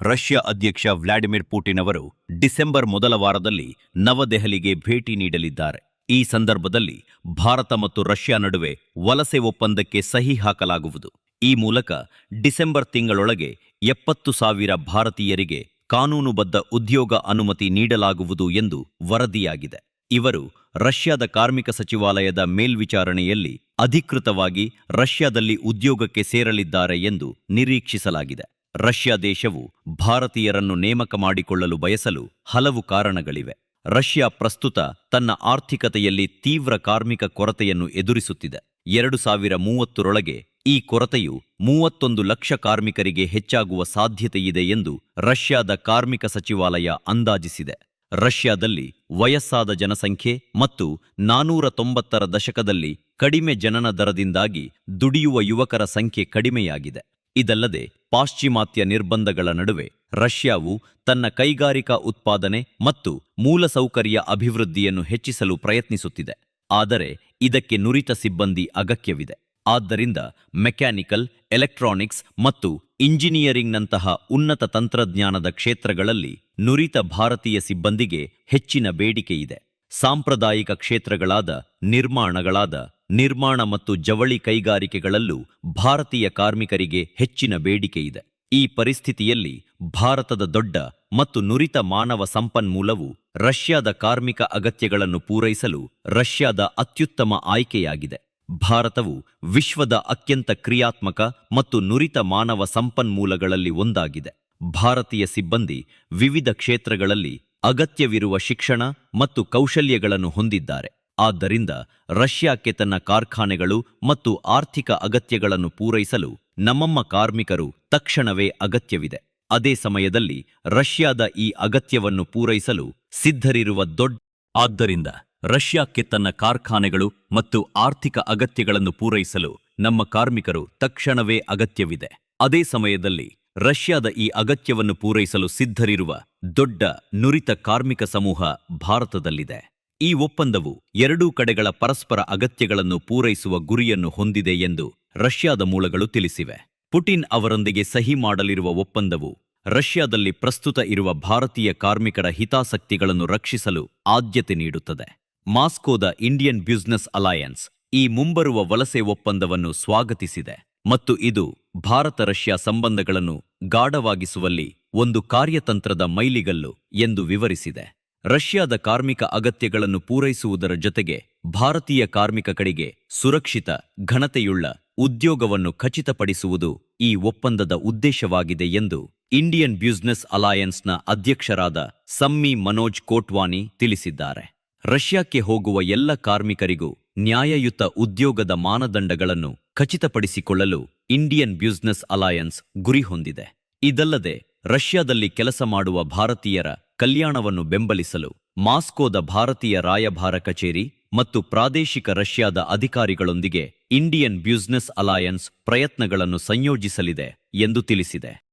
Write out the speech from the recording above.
Russia ಅಧ್ಯಕ್ಷ Vladimir Putin ಅವರು December ಮೊದಲ ವಾರದಲ್ಲಿ ನವದೆಹಲಿಗೆ ಭೇಟಿ ನೀಡಲಿದ್ದಾರೆ. ಈ ಸಂದರ್ಭದಲ್ಲಿ ಭಾರತ ಮತ್ತು ರಷ್ಯಾ ನಡುವೆ ವಲಸೆ ಒಪ್ಪಂದಕ್ಕೆ ಸಹಿ ಹಾಕಲಾಗುವುದು. ಈ ಮೂಲಕ ಡಿಸೆಂಬರ್ ತಿಂಗಳೊಳಗೆ ಎಪ್ಪತ್ತು ಸಾವಿರ ಭಾರತೀಯರಿಗೆ ಕಾನೂನುಬದ್ಧ ಉದ್ಯೋಗ ಅನುಮತಿ ನೀಡಲಾಗುವುದು ಎಂದು ವರದಿಯಾಗಿದೆ. ಇವರು ರಷ್ಯಾದ ಕಾರ್ಮಿಕ ಸಚಿವಾಲಯದ ಮೇಲ್ವಿಚಾರಣೆಯಲ್ಲಿ ಅಧಿಕೃತವಾಗಿ ರಷ್ಯಾದಲ್ಲಿ ಉದ್ಯೋಗಕ್ಕೆ ಸೇರಲಿದ್ದಾರೆ ಎಂದು ನಿರೀಕ್ಷಿಸಲಾಗಿದೆ. ರಷ್ಯಾ ದೇಶವು ಭಾರತೀಯರನ್ನು ನೇಮಕ ಮಾಡಿಕೊಳ್ಳಲು ಬಯಸಲು ಹಲವು ಕಾರಣಗಳಿವೆ. ರಷ್ಯಾ ಪ್ರಸ್ತುತ ತನ್ನ ಆರ್ಥಿಕತೆಯಲ್ಲಿ ತೀವ್ರ ಕಾರ್ಮಿಕ ಕೊರತೆಯನ್ನು ಎದುರಿಸುತ್ತಿದೆ. ಎರಡು ಸಾವಿರ ಮೂವತ್ತರೊಳಗೆ ಈ ಕೊರತೆಯು ಮೂವತ್ತೊಂದು ಲಕ್ಷ ಕಾರ್ಮಿಕರಿಗೆ ಹೆಚ್ಚಾಗುವ ಸಾಧ್ಯತೆಯಿದೆ ಎಂದು ರಷ್ಯಾದ ಕಾರ್ಮಿಕ ಸಚಿವಾಲಯ ಅಂದಾಜಿಸಿದೆ. ರಷ್ಯಾದಲ್ಲಿ ವಯಸ್ಸಾದ ಜನಸಂಖ್ಯೆ ಮತ್ತು ನಾನೂರ ತೊಂಬತ್ತರ ದಶಕದಲ್ಲಿ ಕಡಿಮೆ ಜನನ ದರದಿಂದಾಗಿ ದುಡಿಯುವ ಯುವಕರ ಸಂಖ್ಯೆ ಕಡಿಮೆಯಾಗಿದೆ. ಇದಲ್ಲದೆ ಪಾಶ್ಚಿಮಾತ್ಯ ನಿರ್ಬಂಧಗಳ ನಡುವೆ ರಷ್ಯಾವು ತನ್ನ ಕೈಗಾರಿಕಾ ಉತ್ಪಾದನೆ ಮತ್ತು ಮೂಲಸೌಕರ್ಯ ಅಭಿವೃದ್ಧಿಯನ್ನು ಹೆಚ್ಚಿಸಲು ಪ್ರಯತ್ನಿಸುತ್ತಿದೆ. ಆದರೆ ಇದಕ್ಕೆ ನುರಿತ ಸಿಬ್ಬಂದಿ ಅಗತ್ಯವಿದೆ. ಆದ್ದರಿಂದ ಮೆಕ್ಯಾನಿಕಲ್, ಎಲೆಕ್ಟ್ರಾನಿಕ್ಸ್ ಮತ್ತು ಇಂಜಿನಿಯರಿಂಗ್ನಂತಹ ಉನ್ನತ ತಂತ್ರಜ್ಞಾನದ ಕ್ಷೇತ್ರಗಳಲ್ಲಿ ನುರಿತ ಭಾರತೀಯ ಸಿಬ್ಬಂದಿಗೆ ಹೆಚ್ಚಿನ ಬೇಡಿಕೆಯಿದೆ. ಸಾಂಪ್ರದಾಯಿಕ ಕ್ಷೇತ್ರಗಳಾದ ನಿರ್ಮಾಣಗಳಾದ ನಿರ್ಮಾಣ ಮತ್ತು ಜವಳಿ ಕೈಗಾರಿಕೆಗಳಲ್ಲೂ ಭಾರತೀಯ ಕಾರ್ಮಿಕರಿಗೆ ಹೆಚ್ಚಿನ ಬೇಡಿಕೆಯಿದೆ ಈ ಪರಿಸ್ಥಿತಿಯಲ್ಲಿ ಭಾರತದ ದೊಡ್ಡ ಮತ್ತು ನುರಿತ ಮಾನವ ಸಂಪನ್ಮೂಲವು ರಷ್ಯಾದ ಕಾರ್ಮಿಕ ಅಗತ್ಯಗಳನ್ನು ಪೂರೈಸಲು ರಷ್ಯಾದ ಅತ್ಯುತ್ತಮ ಆಯ್ಕೆಯಾಗಿದೆ. ಭಾರತವು ವಿಶ್ವದ ಅತ್ಯಂತ ಕ್ರಿಯಾತ್ಮಕ ಮತ್ತು ನುರಿತ ಮಾನವ ಸಂಪನ್ಮೂಲಗಳಲ್ಲಿ ಒಂದಾಗಿದೆ. ಭಾರತೀಯ ಸಿಬ್ಬಂದಿ ವಿವಿಧ ಕ್ಷೇತ್ರಗಳಲ್ಲಿ ಅಗತ್ಯವಿರುವ ಶಿಕ್ಷಣ ಮತ್ತು ಕೌಶಲ್ಯಗಳನ್ನು ಹೊಂದಿದ್ದಾರೆ. ಆದ್ದರಿಂದ ರಷ್ಯಾಕ್ಕೆ ತನ್ನ ಕಾರ್ಖಾನೆಗಳು ಮತ್ತು ಆರ್ಥಿಕ ಅಗತ್ಯಗಳನ್ನು ಪೂರೈಸಲು ನಮ್ಮಮ್ಮ ಕಾರ್ಮಿಕರು ತಕ್ಷಣವೇ ಅಗತ್ಯವಿದೆ. ಅದೇ ಸಮಯದಲ್ಲಿ ರಷ್ಯಾದ ಈ ಅಗತ್ಯವನ್ನು ಪೂರೈಸಲು ಸಿದ್ಧರಿರುವ ದೊಡ್ಡ ಆದ್ದರಿಂದ ರಷ್ಯಾಕ್ಕೆ ತನ್ನ ಕಾರ್ಖಾನೆಗಳು ಮತ್ತು ಆರ್ಥಿಕ ಅಗತ್ಯಗಳನ್ನು ಪೂರೈಸಲು ನಮ್ಮ ಕಾರ್ಮಿಕರು ತಕ್ಷಣವೇ ಅಗತ್ಯವಿದೆ. ಅದೇ ಸಮಯದಲ್ಲಿ ರಷ್ಯಾದ ಈ ಅಗತ್ಯವನ್ನು ಪೂರೈಸಲು ಸಿದ್ಧರಿರುವ ದೊಡ್ಡ ನುರಿತ ಕಾರ್ಮಿಕ ಸಮೂಹ ಭಾರತದಲ್ಲಿದೆ. ಈ ಒಪ್ಪಂದವು ಎರಡೂ ಕಡೆಗಳ ಪರಸ್ಪರ ಅಗತ್ಯಗಳನ್ನು ಪೂರೈಸುವ ಗುರಿಯನ್ನು ಹೊಂದಿದೆ ಎಂದು ರಷ್ಯಾದ ಮೂಲಗಳು ತಿಳಿಸಿವೆ. ಪುಟಿನ್ ಅವರೊಂದಿಗೆ ಸಹಿ ಮಾಡಲಿರುವ ಒಪ್ಪಂದವು ರಷ್ಯಾದಲ್ಲಿ ಪ್ರಸ್ತುತ ಇರುವ ಭಾರತೀಯ ಕಾರ್ಮಿಕರ ಹಿತಾಸಕ್ತಿಗಳನ್ನು ರಕ್ಷಿಸಲು ಆದ್ಯತೆ ನೀಡುತ್ತದೆ. ಮಾಸ್ಕೋದ ಇಂಡಿಯನ್ ಬ್ಯುಸಿನೆಸ್ ಅಲಾಯನ್ಸ್ ಈ ಮುಂಬರುವ ವಲಸೆ ಒಪ್ಪಂದವನ್ನು ಸ್ವಾಗತಿಸಿದೆ ಮತ್ತು ಇದು ಭಾರತ ರಷ್ಯಾ ಸಂಬಂಧಗಳನ್ನು ಗಾಢವಾಗಿಸುವಲ್ಲಿ ಒಂದು ಕಾರ್ಯತಂತ್ರದ ಮೈಲಿಗಲ್ಲು ಎಂದು ವಿವರಿಸಿದೆ. ರಷ್ಯಾದ ಕಾರ್ಮಿಕ ಅಗತ್ಯಗಳನ್ನು ಪೂರೈಸುವುದರ ಜೊತೆಗೆ ಭಾರತೀಯ ಕಾರ್ಮಿಕ ಕಡೆಗೆ ಸುರಕ್ಷಿತ, ಘನತೆಯುಳ್ಳ ಉದ್ಯೋಗವನ್ನು ಖಚಿತಪಡಿಸುವುದು ಈ ಒಪ್ಪಂದದ ಉದ್ದೇಶವಾಗಿದೆ ಎಂದು ಇಂಡಿಯನ್ ಬ್ಯುಸಿನೆಸ್ ಅಲಾಯನ್ಸ್ನ ಅಧ್ಯಕ್ಷರಾದ ಸಮ್ಮಿ ಮನೋಜ್ ಕೋಟ್ವಾನಿ ತಿಳಿಸಿದ್ದಾರೆ. ರಷ್ಯಾಕ್ಕೆ ಹೋಗುವ ಎಲ್ಲ ಕಾರ್ಮಿಕರಿಗೂ ನ್ಯಾಯಯುತ ಉದ್ಯೋಗದ ಮಾನದಂಡಗಳನ್ನು ಖಚಿತಪಡಿಸಿಕೊಳ್ಳಲು ಇಂಡಿಯನ್ ಬ್ಯುಸಿನೆಸ್ ಅಲಾಯನ್ಸ್ ಗುರಿ ಹೊಂದಿದೆ. ಇದಲ್ಲದೆ, ರಷ್ಯಾದಲ್ಲಿ ಕೆಲಸ ಮಾಡುವ ಭಾರತೀಯರ ಕಲ್ಯಾಣವನ್ನು ಬೆಂಬಲಿಸಲು ಮಾಸ್ಕೋದ ಭಾರತೀಯ ರಾಯಭಾರ ಕಚೇರಿ ಮತ್ತು ಪ್ರಾದೇಶಿಕ ರಷ್ಯಾದ ಅಧಿಕಾರಿಗಳೊಂದಿಗೆ ಇಂಡಿಯನ್ ಬ್ಯುಸಿನೆಸ್ ಅಲಾಯನ್ಸ್ ಪ್ರಯತ್ನಗಳನ್ನು ಸಂಯೋಜಿಸಲಿದೆ ಎಂದು ತಿಳಿಸಿದೆ.